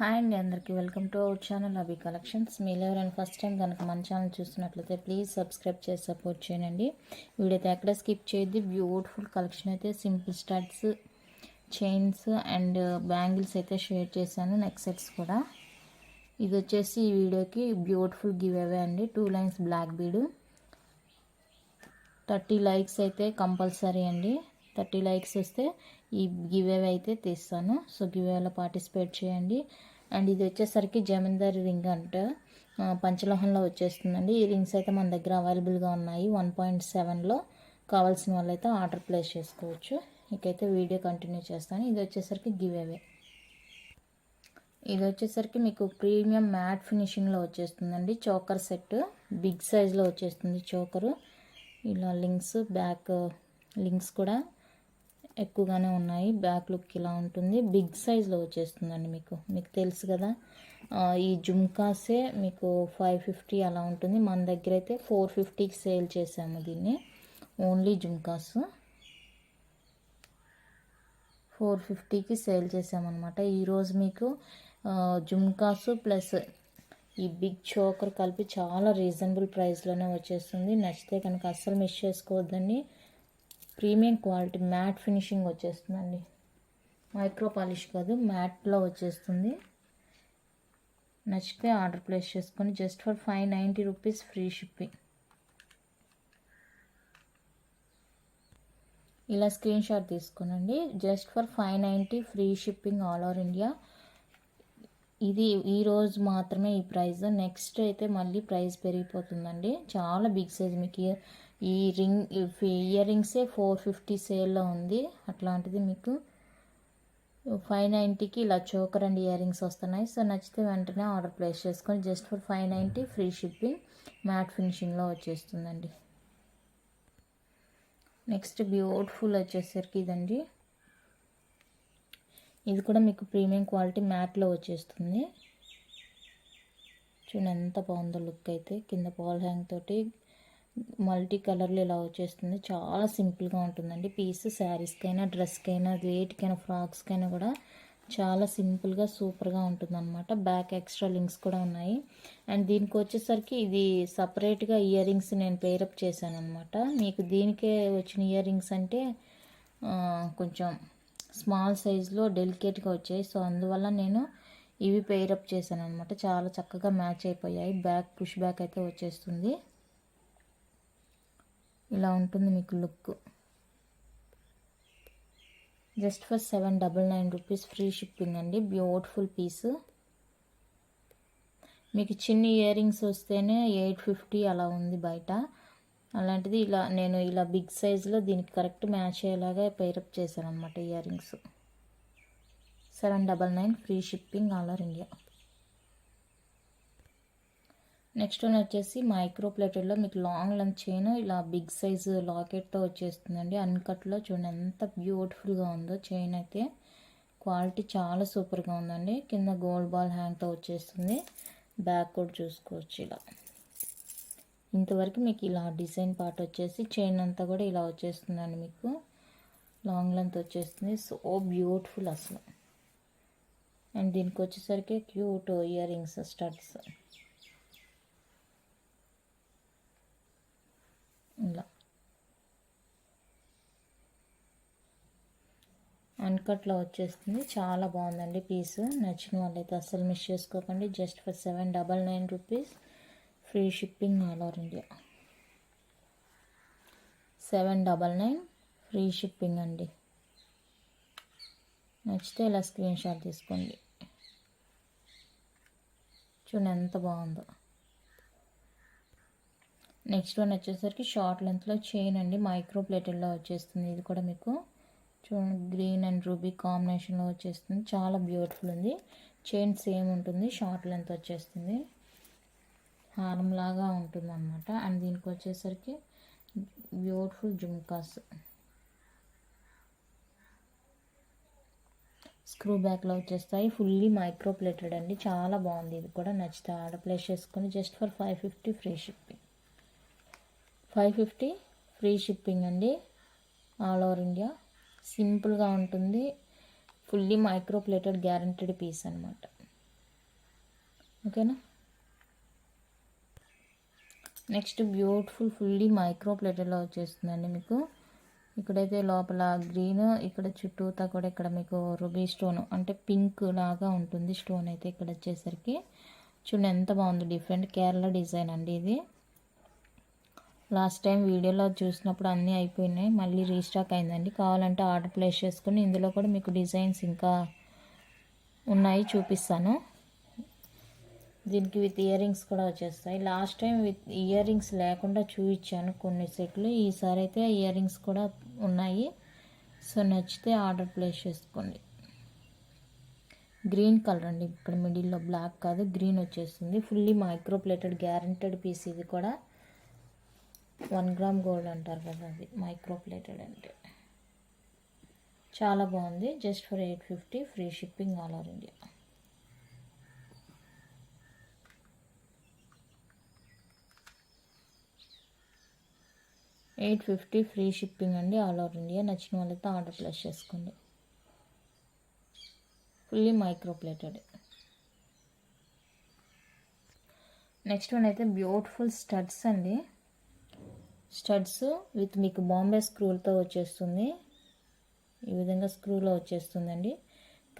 Hi అండి అందరికీ. Welcome to our channel Avi collections. మీరు ఎవరైనా ఫస్ట్ టైం కనుక మన ఛానల్ చూస్తున్నట్లయితే ప్లీజ్ సబ్స్క్రైబ్ చేసి సపోర్ట్ చేయండి. వీడియో అయితే ఎక్కడ స్కిప్ చేయొద్దు. బ్యూటిఫుల్ కలెక్షన్ అయితే simple studs chains and bangles అయితే షేర్ చేశాను. నెక్ సెట్స్ కూడా. ఇది వచ్చేసి ఈ వీడియోకి బ్యూటిఫుల్ గివ్ అవే అండి. Two lines black bead thirty likes అయితే కంపల్సరీ అండి. థర్టీ లైక్స్ వస్తే ఈ గివ్ అయితే తీస్తాను. సో గివేలో పార్టిసిపేట్ చేయండి. అండ్ ఇది వచ్చేసరికి జమీందారి రింగ్ అంట. పంచలోహంలో వచ్చేస్తుందండి. ఈ రింగ్స్ అయితే మన దగ్గర అవైలబుల్గా ఉన్నాయి. వన్ పాయింట్ సెవెన్లో కావాల్సిన వాళ్ళైతే ఆర్డర్ ప్లేస్ చేసుకోవచ్చు. ఇకైతే వీడియో కంటిన్యూ చేస్తాను. ఇది వచ్చేసరికి గివేవే ఇది వచ్చేసరికి మీకు ప్రీమియం మ్యాట్ ఫినిషింగ్లో వచ్చేస్తుందండి. Choker set. బిగ్ సైజ్లో వచ్చేస్తుంది చోకరు. ఇలా లింక్స్ బ్యాక్ లింక్స్ కూడా ఎక్కువగానే ఉన్నాయి. బ్యాక్ లుక్ ఇలా ఉంటుంది. బిగ్ సైజ్లో వచ్చేస్తుందండి మీకు. మీకు తెలుసు కదా. ఈ జుమ్కాసే మీకు ఫైవ్ ఫిఫ్టీ అలా ఉంటుంది. మన దగ్గర అయితే ఫోర్ ఫిఫ్టీకి సేల్ చేసాము దీన్ని. ఓన్లీ జుమ్కాస్. ఫోర్ ఫిఫ్టీకి సేల్ చేసామన్నమాట ఈరోజు మీకు జుమ్కాస్ ప్లస్ ఈ బిగ్ చోకర్ కలిపి చాలా రీజనబుల్ ప్రైస్లోనే వచ్చేస్తుంది. నచ్చితే కనుక అస్సలు మిస్ చేసుకోవద్దండి. ప్రీమియం క్వాలిటీ మ్యాట్ ఫినిషింగ్ వచ్చేస్తుందండి. మైక్రో పాలిష్ కాదు మ్యాట్లో వచ్చేస్తుంది. నచ్చితే ఆర్డర్ ప్లేస్ చేసుకొని just for five ninety rupees free shipping. ఇలా screenshot తీసుకోనండి. Just for five ninety free shipping all over India. ఇది ఈరోజు మాత్రమే ఈ ప్రైస్. నెక్స్ట్ అయితే మళ్ళీ ప్రైస్ పెరిగిపోతుందండి. చాలా బిగ్ సైజ్ మీకు ఈ రింగ్ ఇయర్ రింగ్సే ఫోర్ ఫిఫ్టీ సేల్లో ఉంది. అట్లాంటిది మీకు ఫైవ్ నైంటీకి ఇలా చోకర్ అండ్ ఇయర్ రింగ్స్ వస్తున్నాయి. సో నచ్చితే వెంటనే ఆర్డర్ ప్లేస్ చేసుకొని just for five ninety free shipping matte ఫినిషింగ్లో వచ్చేస్తుందండి. నెక్స్ట్ బ్యూటిఫుల్ వచ్చేసరికి ఇదండి. ఇది కూడా మీకు ప్రీమియం క్వాలిటీ మ్యాట్లో వచ్చేస్తుంది. చూడండి ఎంత బాగుందో లుక్ అయితే. కింద పాల్ హ్యాంగ్ తోటి మల్టీ కలర్లో ఇలా వచ్చేస్తుంది. చాలా సింపుల్గా ఉంటుందండి. పీస్ శారీస్కైనా డ్రెస్కైనా వేటికైనా ఫ్రాక్స్కైనా కూడా చాలా సింపుల్గా సూపర్గా ఉంటుందన్నమాట. బ్యాక్ ఎక్స్ట్రా లింక్స్ కూడా ఉన్నాయి. అండ్ దీనికి వచ్చేసరికి ఇది సపరేట్గా ఇయర్ రింగ్స్ నేను పేరప్ చేశాను అనమాట మీకు దీనికే వచ్చిన ఇయర్ రింగ్స్ అంటే కొంచెం స్మాల్ సైజులో డెలికేట్గా వచ్చాయి. సో అందువల్ల నేను ఇవి పేరప్ చేశాను అనమాట చాలా చక్కగా మ్యాచ్ అయిపోయాయి. బ్యాక్ పుష్ బ్యాక్ అయితే వచ్చేస్తుంది. ఇలా ఉంటుంది మీకు look. Just for seven double nine rupees free shipping అండి. Beautiful piece. మీకు చిన్న ఇయర్ రింగ్స్ వస్తేనే ఎయిట్ ఫిఫ్టీ అలా ఉంది బయట. అలాంటిది ఇలా నేను ఇలా బిగ్ సైజులో దీనికి కరెక్ట్ మ్యాచ్ అయ్యేలాగా పేరప్ చేశాను అనమాట earrings. Seven double nine free shipping all over India. Next one వచ్చేసి మైక్రో ప్లేటెడ్లో మీకు లాంగ్ లెంత్ చైన్ ఇలా బిగ్ సైజ్ లాకెట్తో వచ్చేస్తుందండి. అన్కట్లో చూడండి ఎంత బ్యూటిఫుల్గా ఉందో చైన్ అయితే. క్వాలిటీ చాలా సూపర్గా ఉందండి. కింద గోల్డ్ బాల్ హ్యాంగ్తో వచ్చేస్తుంది. బ్యాక్ కూడా చూసుకోవచ్చు ఇలా. ఇంతవరకు మీకు ఇలా డిజైన్ పార్ట్ వచ్చేసి చైన్ అంతా కూడా ఇలా వచ్చేస్తుందండి మీకు. లాంగ్ లెంత్ వచ్చేస్తుంది. సో బ్యూటిఫుల్ అసలు. అండ్ దీనికి వచ్చేసరికి క్యూట్ ఇయర్ రింగ్స్ స్టడ్స్ ఇలా అన్కట్లో వచ్చేస్తుంది. చాలా బాగుందండి పీస్. నచ్చిన వాళ్ళైతే అస్సలు మిస్ చేసుకోకండి. Just for seven double nine rupees. Free shipping all over India. Seven double nine. Free shipping అండి. నచ్చితే ఇలా స్క్రీన్ షాట్ తీసుకోండి. చూడండి ఎంత బాగుందో. నెక్స్ట్ వన్ వచ్చేసరికి షార్ట్ లెంత్లో చైన్ అండి. మైక్రో ప్లేటెడ్లో వచ్చేస్తుంది ఇది కూడా మీకు. చూడండి గ్రీన్ అండ్ రూబీ కాంబినేషన్లో వచ్చేస్తుంది. చాలా బ్యూటిఫుల్ ఉంది. చైన్ సేమ్ ఉంటుంది షార్ట్ లెంత్ వచ్చేస్తుంది. హారం లాగా ఉంటుంది అనమాట అండ్ దీనికి వచ్చేసరికి బ్యూటిఫుల్ జుమ్కాస్. స్క్రూ బ్యాక్లో వచ్చేస్తాయి. ఫుల్లీ మైక్రో ప్లేటెడ్ అండి. చాలా బాగుంది. ఇది కూడా నచ్చితే ఆర్డర్ ప్లేస్ చేసుకొని just for five fifty free shipping. Five fifty free shipping అండి. All over India. సింపుల్గా ఉంటుంది. Fully micro plated guaranteed piece అనమాట ఓకేనా? నెక్స్ట్ బ్యూటిఫుల్ ఫుల్లీ మైక్రో ప్లేటెడ్లో వచ్చేస్తుందండి మీకు. ఇక్కడైతే లోపల గ్రీన్ ఇక్కడ చుట్టూతా కూడా ఇక్కడ మీకు రుబీ స్టోన్ అంటే పింక్ లాగా ఉంటుంది స్టోన్ అయితే ఇక్కడ వచ్చేసరికి. చూడండి ఎంత బాగుంది డిఫరెంట్ కేరళ డిజైన్ అండి ఇది. లాస్ట్ టైం వీడియోలో చూసినప్పుడు అన్నీ అయిపోయినాయి. మళ్ళీ రీస్టాక్ అయిందండి. కావాలంటే ఆర్డర్ ప్లేస్ చేసుకుని ఇందులో కూడా మీకు డిజైన్స్ ఇంకా ఉన్నాయి చూపిస్తాను. దీనికి విత్ ఇయర్ రింగ్స్ కూడా వచ్చేస్తాయి. Last time with earrings లేకుండా చూపించాను కొన్ని సెట్లు. ఈసారి అయితే ఇయర్ రింగ్స్ కూడా ఉన్నాయి. సో నచ్చితే ఆర్డర్ ప్లేస్ చేసుకోండి. గ్రీన్ కలర్ అండి. ఇక్కడ మిడిల్లో బ్లాక్ కాదు గ్రీన్ వచ్చేస్తుంది. Fully micro plated guaranteed piece ఇది కూడా. వన్ గ్రామ్ గోల్డ్ అంటారు కదా అది మైక్రో ప్లేటెడ్ అంటే. చాలా బాగుంది. Just for eight fifty free shipping all over India eight fifty free shipping అండి ఆల్ ఓవర్ ఇండియా నచ్చిన వాళ్ళతో ఆర్డర్ ప్లేస్ చేసుకోండి. Fully micro plated next one అయితే బ్యూటిఫుల్ స్టడ్స్ అండి. స్టడ్స్ విత్ మీకు బాంబే స్క్రూలతో వచ్చేస్తుంది. ఈ విధంగా స్క్రూలో వచ్చేస్తుందండి.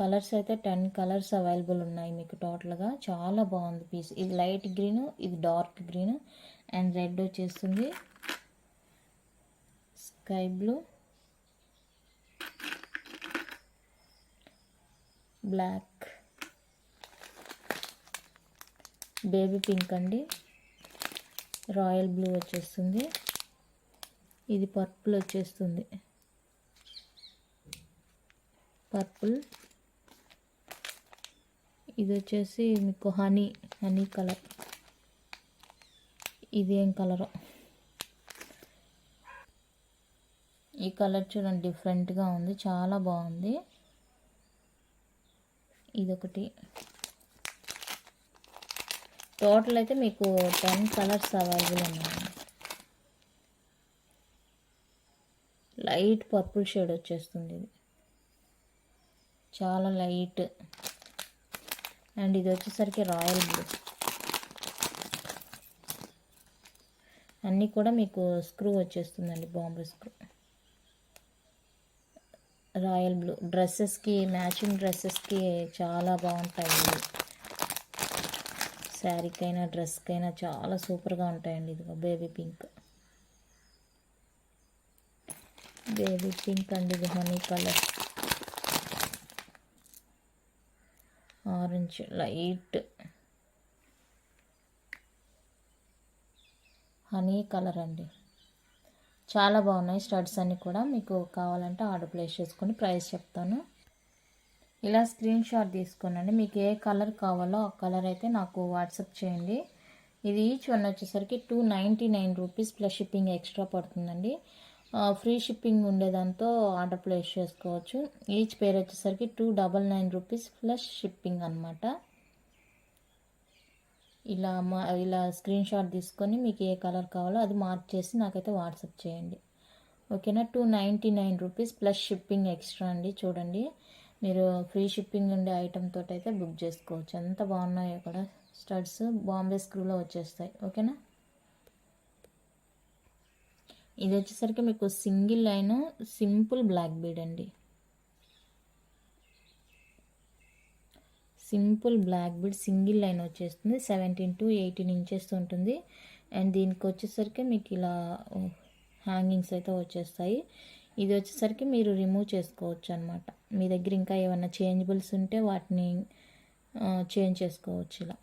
కలర్స్ అయితే టెన్ కలర్స్ అవైలబుల్ ఉన్నాయి మీకు టోటల్గా. చాలా బాగుంది పీస్. ఇది లైట్ గ్రీన్ ఇది డార్క్ గ్రీన్ అండ్ రెడ్ వచ్చేస్తుంది. Sky blue black baby pink అండి. రాయల్ బ్లూ వచ్చేస్తుంది. ఇది పర్పుల్ వచ్చేస్తుంది. పర్పుల్. ఇది వచ్చేసి మీకు హనీ హనీ కలర్. ఇది ఏం కలరు? ఈ కలర్ చూడండి డిఫరెంట్గా ఉంది చాలా బాగుంది. ఇదొకటి. టోటల్ అయితే మీకు టెన్ కలర్స్ అవైలబుల్ ఉన్నాయి లైట్ పర్పుల్ షేడ్ వచ్చేస్తుంది ఇది. చాలా లైట్. అండ్ ఇది వచ్చేసరికి రాయల్ బ్లూ. అన్నీ కూడా మీకు స్క్రూ వచ్చేస్తుందండి Bombay screw. Royal blue. డ్రెస్సెస్కి matching డ్రెస్సెస్కి చాలా బాగుంటాయి. ఇవి శారీకైనా డ్రెస్కైనా చాలా సూపర్గా ఉంటాయండి. ఇదిగో బేబీ పింక్. బేబీ పింక్ అండి ఇది honey colour orange light honey colour అండి. చాలా బాగున్నాయి స్టడ్స్ అన్నీ కూడా. మీకు కావాలంటే ఆర్డర్ ప్లేస్ చేసుకొని ప్రైస్ చెప్తాను. ఇలా స్క్రీన్ షాట్ తీసుకోనండి. మీకు ఏ కలర్ కావాలో ఆ కలర్ అయితే నాకు వాట్సాప్ చేయండి. ఇది ఈచ్ వన్ వచ్చేసరికి two ninety nine rupees plus shipping extra పడుతుందండి. ఫ్రీ షిప్పింగ్ ఉండేదాంతో ఆర్డర్ ప్లేస్ చేసుకోవచ్చు. ఈచ్ పేర్ వచ్చేసరికి two double nine rupees plus shipping అనమాట ఇలా మా ఇలా స్క్రీన్ షాట్ తీసుకొని మీకు ఏ కలర్ కావాలో అది మార్క్ చేసి నాకైతే వాట్సాప్ చేయండి. ఓకేనా? Two ninety nine rupees plus shipping extra అండి. చూడండి. మీరు ఫ్రీ షిప్పింగ్ ఉండే ఐటమ్ తోటి అయితే బుక్ చేసుకోవచ్చు. ఎంత బాగున్నాయో కూడా. స్టడ్స్ బాంబే స్క్రూలో వచ్చేస్తాయి. ఓకేనా? ఇది వచ్చేసరికి మీకు single line simple black bead అండి. Simple black bead single line వచ్చేస్తుంది. సెవెంటీన్ టు ఎయిటీన్ ఇంచెస్ ఉంటుంది. అండ్ దీనికి వచ్చేసరికి మీకు ఇలా హ్యాంగింగ్స్ అయితే వచ్చేస్తాయి. ఇది వచ్చేసరికి మీరు రిమూవ్ చేసుకోవచ్చు అనమాట మీ దగ్గర ఇంకా ఏమైనా చేంజబుల్స్ ఉంటే వాటిని చేంజ్ చేసుకోవచ్చు ఇలా.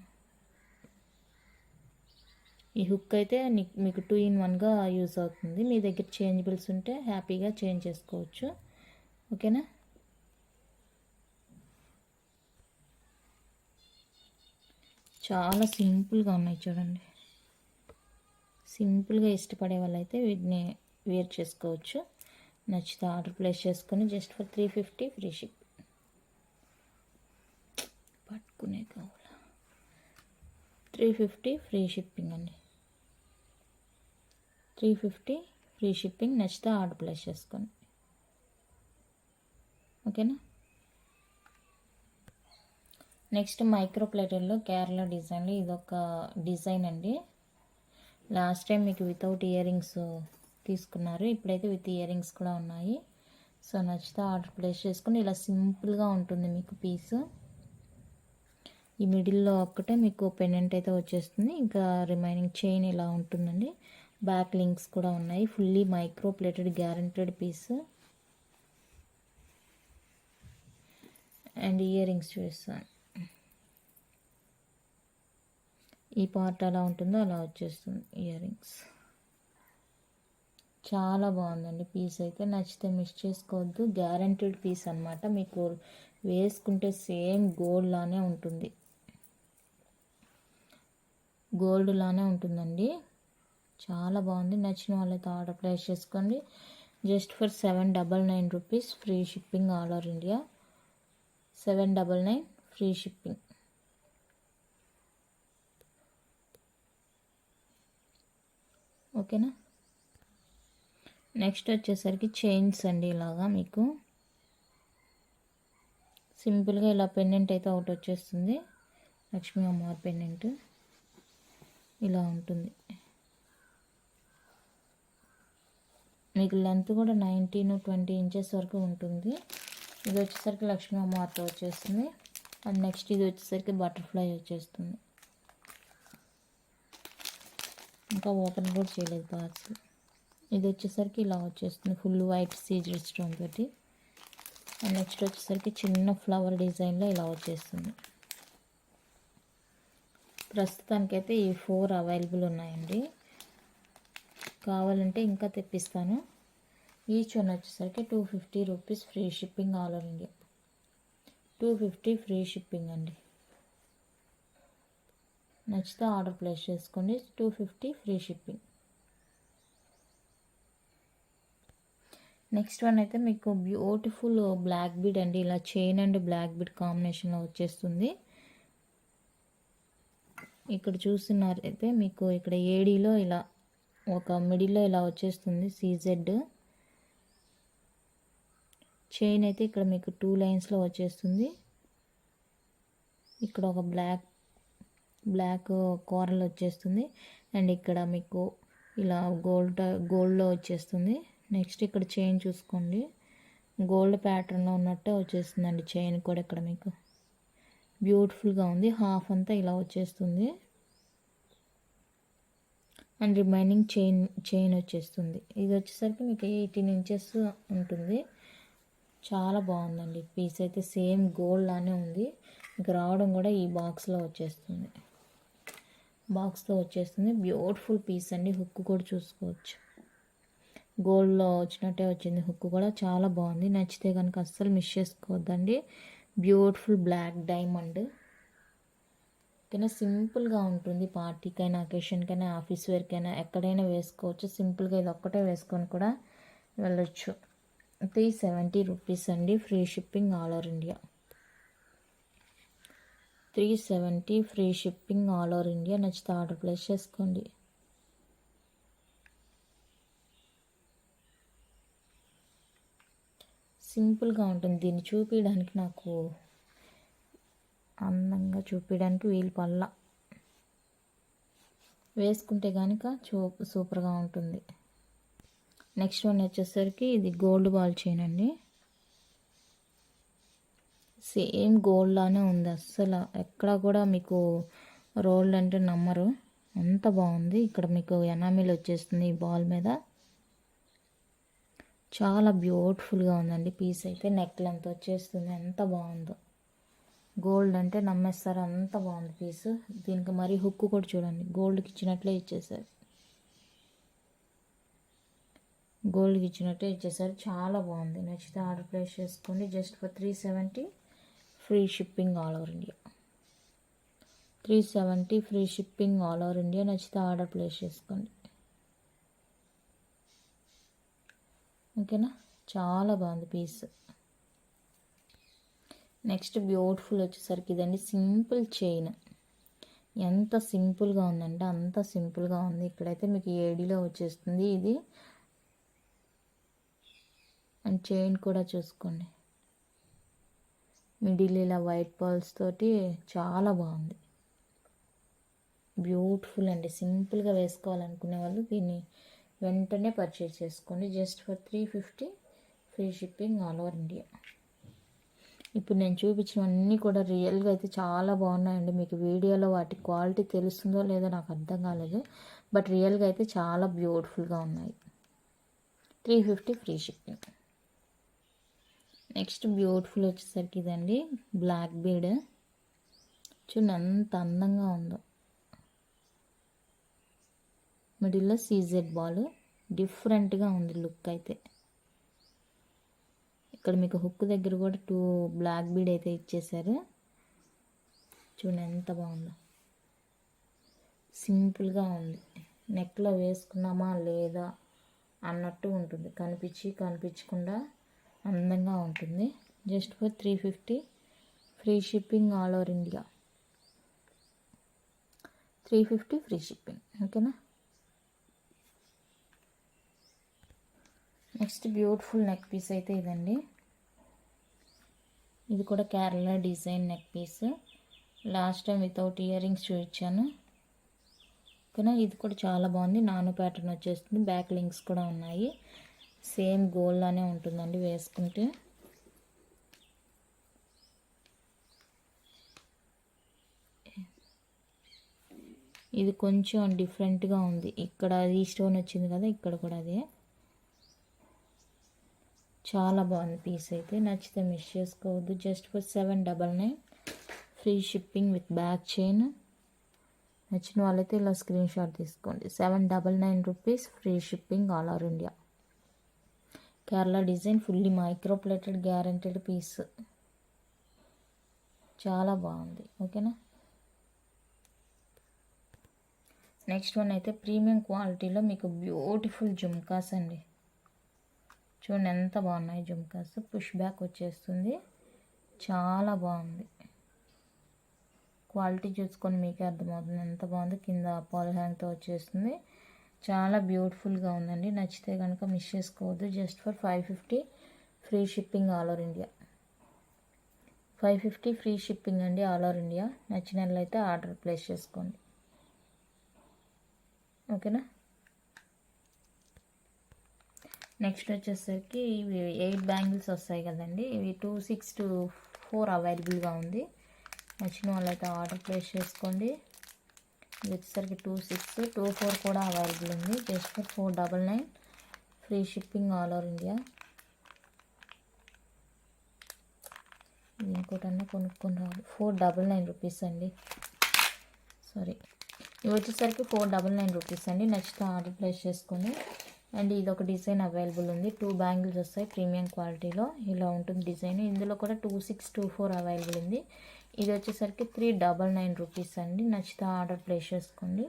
ఈ హుక్ అయితే మీకు టూ ఇన్ వన్గా యూజ్ అవుతుంది. మీ దగ్గర చేంజబుల్స్ ఉంటే హ్యాపీగా చేంజ్ చేసుకోవచ్చు. ఓకేనా చాలా సింపుల్గా ఉన్నాయి చూడండి. సింపుల్గా ఇష్టపడే వాళ్ళైతే వీటిని వేర్ చేసుకోవచ్చు. నచ్చితే ఆర్డర్ ప్లేస్ చేసుకొని just for three fifty free ship పట్టుకునే కావాలా? త్రీ ఫిఫ్టీ ఫ్రీ షిప్పింగ్ అండి. త్రీ ఫిఫ్టీ ఫ్రీ షిప్పింగ్ నచ్చితే ఆర్డర్ ప్లేస్ చేసుకోండి ఓకేనా? నెక్స్ట్ మైక్రో ప్లేటర్లో కేరళ డిజైన్లో ఇదొక డిజైన్ అండి. లాస్ట్ టైం మీకు వితౌట్ ఇయర్ రింగ్స్ తీసుకున్నారు. ఇప్పుడైతే విత్ ఇయర్ రింగ్స్ కూడా ఉన్నాయి. సో నచ్చితే ఆర్డర్ ప్లేస్ చేసుకుని ఇలా సింపుల్గా ఉంటుంది మీకు పీస్. ఈ మిడిల్లో ఒక్కటే మీకు పెండెంట్ అయితే వచ్చేస్తుంది. ఇంకా రిమైనింగ్ చైన్ ఇలా ఉంటుందండి. బ్యాక్ లింక్స్ కూడా ఉన్నాయి. Fully micro plated guaranteed piece and earrings చూస్తాను ఈ పార్ట్ ఎలా ఉంటుందో అలా వచ్చేస్తుంది. ఇయర్ రింగ్స్ చాలా బాగుందండి పీస్ అయితే. నచ్చితే మిస్ చేసుకోవద్దు. గ్యారంటీడ్ పీస్ అనమాట మీకు వేసుకుంటే సేమ్ గోల్డ్ లానే ఉంటుంది. గోల్డ్ లానే ఉంటుందండి. చాలా బాగుంది. నచ్చిన వాళ్ళైతే ఆర్డర్ ప్లేస్ చేసుకోండి. Just for seven double nine rupees free shipping all over India. Seven double nine free shipping. ఓకేనా? నెక్స్ట్ వచ్చేసరికి చైన్స్ అండి ఇలాగా మీకు. సింపుల్గా ఇలా పెండెంట్ అయితే ఒకటి వచ్చేస్తుంది. లక్ష్మీ అమ్మవారి పెండెంట్. ఇలా ఉంటుంది. మీకు లెంత్ కూడా నైన్టీన్ ట్వంటీ ఇంచెస్ వరకు ఉంటుంది. ఇది వచ్చేసరికి లక్ష్మీ అమ్మవారితో వచ్చేస్తుంది. అండ్ నెక్స్ట్ ఇది వచ్చేసరికి బటర్ఫ్లై వచ్చేస్తుంది. ఇంకా ఓపెన్ కూడా చేయలేదు పార్సల్ ఇది వచ్చేసరికి ఇలా వచ్చేస్తుంది. ఫుల్ వైట్ సీజర్ స్టోన్ తోటి. అండ్ నెక్స్ట్ వచ్చేసరికి చిన్న ఫ్లవర్ డిజైన్లో ఇలా వచ్చేస్తుంది. ప్రస్తుతానికైతే ఈ ఫోర్ అవైలబుల్ ఉన్నాయండి. కావాలంటే ఇంకా తెప్పిస్తాను. ఈచ్ వన్ వచ్చేసరికి two fifty rupees free shipping all over India two fifty free shipping అండి. నచ్చితే ఆర్డర్ ప్లేస్ చేసుకోండి. Two fifty free shipping next one అయితే మీకు బ్యూటిఫుల్ బ్లాక్ బీడ్ అండి. ఇలా చైన్ అండ్ బ్లాక్ బీడ్ కాంబినేషన్లో వచ్చేస్తుంది. ఇక్కడ చూస్తున్నారైతే మీకు ఇక్కడ ఏడీలో ఇలా ఒక మిడిల్లో ఇలా వచ్చేస్తుంది సీజెడ్ చైన్ అయితే ఇక్కడ మీకు టూ లైన్స్లో వచ్చేస్తుంది. ఇక్కడ ఒక బ్లాక్ బ్లాక్ కూరలు వచ్చేస్తుంది. అండ్ ఇక్కడ మీకు ఇలా గోల్డ్ గోల్డ్లో వచ్చేస్తుంది. నెక్స్ట్ ఇక్కడ చైన్ చూసుకోండి. గోల్డ్ ప్యాటర్న్లో ఉన్నట్టే వచ్చేస్తుందండి చైన్ కూడా ఇక్కడ మీకు. బ్యూటిఫుల్గా ఉంది. హాఫ్ అంతా ఇలా వచ్చేస్తుంది. అండ్ రిమైనింగ్ చైన్ చైన్ వచ్చేస్తుంది. ఇది వచ్చేసరికి మీకు ఎయిటీన్ ఇంచెస్ ఉంటుంది. చాలా బాగుందండి. పీస్ అయితే సేమ్ గోల్డ్ లానే ఉంది. మీకు రావడం కూడా ఈ బాక్స్లో వచ్చేస్తుంది. బాక్స్లో వచ్చేస్తుంది. బ్యూటిఫుల్ పీస్ అండి. హుక్ కూడా చూసుకోవచ్చు. గోల్డ్లో వచ్చినట్టే వచ్చింది. హుక్ కూడా చాలా బాగుంది. నచ్చితే కనుక అస్సలు మిస్ చేసుకోవద్దండి. బ్యూటిఫుల్ బ్లాక్ డైమండ్ ఓకేనా సింపుల్గా ఉంటుంది. పార్టీకైనా అకేషన్కైనా ఆఫీస్ వేర్కైనా ఎక్కడైనా వేసుకోవచ్చు. సింపుల్గా ఇది ఒక్కటే వేసుకొని కూడా వెళ్ళొచ్చు. త్రీ సెవెంటీ రూపీస్ అండి. Free shipping all over India. Three seventy free shipping all over India. నచ్చితే ఆర్డర్ ప్లేస్ చేసుకోండి. సింపుల్గా ఉంటుంది. దీన్ని చూపించడానికి నాకు అందంగా చూపించడానికి వీలు పల్ల వేసుకుంటే కనుక చూ సూపర్గా ఉంటుంది. నెక్స్ట్ వన్ వచ్చేసరికి ఇది గోల్డ్ బాల్ చైన్ అండి. సేమ్ గోల్డ్ లానే ఉంది. అస్సలు ఎక్కడ కూడా మీకు రోల్డ్ అంటే నమ్మరు. అంత బాగుంది. ఇక్కడ మీకు ఎనామిల్ వచ్చేస్తుంది ఈ బాల్ మీద. చాలా బ్యూటిఫుల్గా ఉందండి. పీస్ అయితే నెక్ లెంత్ వచ్చేస్తుంది. ఎంత బాగుందో. గోల్డ్ అంటే నమ్మేస్తారు. అంత బాగుంది పీస్. దీనికి మరీ హుక్ కూడా చూడండి. గోల్డ్కి ఇచ్చినట్లే ఇచ్చేసారు గోల్డ్కి ఇచ్చినట్టే ఇచ్చేసారు చాలా బాగుంది. నచ్చితే ఆర్డర్ ప్లేస్ చేసుకోండి. Just for three seventy free shipping all over India. Three seventy free shipping all over India. నచ్చితే ఆర్డర్ ప్లేస్ చేసుకోండి. ఓకేనా? చాలా బాగుంది పీస్. నెక్స్ట్ బ్యూటిఫుల్ వచ్చేసరికి ఇదండి సింపుల్ చైన్. ఎంత సింపుల్గా ఉందంటే అంత సింపుల్గా ఉంది. ఇక్కడైతే మీకు ఏడీలో వచ్చేస్తుంది ఇది. అండ్ చైన్ కూడా చూసుకోండి. మిడిల్ ఇలా వైట్ పర్ల్స్ తోటి చాలా బాగుంది. బ్యూటిఫుల్ అండి. సింపుల్గా వేసుకోవాలనుకునే వాళ్ళు దీన్ని వెంటనే పర్చేస్ చేసుకోండి. Just for three fifty free shipping all over India. ఇప్పుడు నేను చూపించినవన్నీ కూడా రియల్గా అయితే చాలా బాగున్నాయండి. మీకు వీడియోలో వాటి క్వాలిటీ తెలుస్తుందో లేదో నాకు అర్థం కాలేదు. బట్ రియల్గా అయితే చాలా బ్యూటిఫుల్గా ఉన్నాయి. Three fifty free shipping. Next beautiful వచ్చేసరికి ఇదండి. Black bead. చూడండి ఎంత అందంగా ఉందో. మిడిల్లో సీజెడ్ బాల్. డిఫరెంట్గా ఉంది లుక్ అయితే. ఇక్కడ మీకు హుక్ దగ్గర కూడా టూ బ్లాక్ బీడ్ అయితే ఇచ్చేసారు. చూడండి ఎంత బాగుందో. సింపుల్గా ఉంది. నెక్లో వేసుకున్నామా లేదా అన్నట్టు ఉంటుంది. కనిపించి కనిపించకుండా అందంగా ఉంటుంది. Just for three fifty free shipping all over India three fifty free shipping ఓకేనా నెక్స్ట్ బ్యూటిఫుల్ నెక్ పీస్ అయితే ఇదండి. ఇది కూడా Kerala design neck piece. Last time without earrings చూపించాను. ఓకేనా? ఇది కూడా చాలా బాగుంది. నాను ప్యాటర్న్ వచ్చేస్తుంది. బ్యాక్ లింక్స్ కూడా ఉన్నాయి. సేమ్ గోల్డ్ లానే ఉంటుందండి వేసుకుంటే. ఇది కొంచెం డిఫరెంట్గా ఉంది. ఇక్కడ ఈ స్టోన్ వచ్చింది కదా ఇక్కడ కూడా అదే. చాలా బాగుంది పీస్ అయితే. నచ్చితే మిస్ చేసుకోవద్దు. Just for seven double nine free shipping with back chain నచ్చిన వాళ్ళైతే ఇలా స్క్రీన్ షాట్ తీసుకోండి. Seven double nine rupees free shipping all over India Kerala design fully micro plated guaranteed piece చాలా బాగుంది. ఓకేనా నెక్స్ట్ వన్ అయితే premium క్వాలిటీలో మీకు బ్యూటిఫుల్ జుమ్కాస్ అండి. చూడండి ఎంత బాగున్నాయి జుమ్కాస్. పుష్ బ్యాక్ వచ్చేస్తుంది. చాలా బాగుంది. క్వాలిటీ చూసుకొని మీకే అర్థమవుతుంది. ఎంత బాగుంది. కింద పాల్ హ్యాంగ్తో వచ్చేస్తుంది. చాలా బ్యూటిఫుల్గా ఉందండి. నచ్చితే కనుక మిస్ చేసుకోవద్దు. Just for five fifty free shipping all over India five fifty free shipping అండి ఆల్ ఓవర్ ఇండియా నచ్చిన అయితే ఆర్డర్ ప్లేస్ చేసుకోండి ఓకేనా నెక్స్ట్ వచ్చేసరికి ఇవి ఎయిట్ బ్యాంగిల్స్ వస్తాయి కదండి. ఇవి టూ సిక్స్ టు ఫోర్ అవైలబుల్గా ఉంది. నచ్చిన వాళ్ళైతే ఆర్డర్ ప్లేస్ చేసుకోండి. ఇది వచ్చేసరికి టూ సిక్స్ టూ ఫోర్ కూడా అవైలబుల్ ఉంది. Just four double nine. Free shipping all over India. ఇంకోటన్నా కొనుక్కొని రావాలి. ఫోర్ డబల్ నైన్ రూపీస్ అండి. సారీ ఇవి వచ్చేసరికి ఫోర్ డబల్ నైన్ రూపీస్ అండి. నచ్చితే ఆర్డర్ ప్లేస్ చేసుకొని అండ్ ఇది ఒక డిజైన్ అవైలబుల్ ఉంది. టూ బ్యాంగిల్స్ వస్తాయి ప్రీమియం క్వాలిటీలో. ఇలా ఉంటుంది డిజైన్. ఇందులో కూడా two six two four available ఉంది. ఇది వచ్చేసరికి త్రీ డబల్ నైన్ రూపీస్ అండి. నచ్చితే ఆర్డర్ ప్లేస్ చేసుకోండి.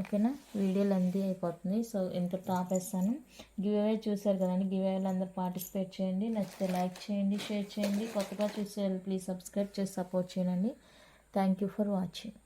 ఓకేనా? వీడియో లెంతీ అయిపోతుంది. సో ఇంత టాప్ వేస్తాను. గివ్ అవే చూసారు కదండి. గివ్ అవేలో పార్టిసిపేట్ చేయండి. నచ్చితే లైక్ చేయండి షేర్ చేయండి. కొత్తగా చూసే ప్లీజ్ సబ్స్క్రైబ్ చేసి సపోర్ట్ చేయండి. Thank you for watching.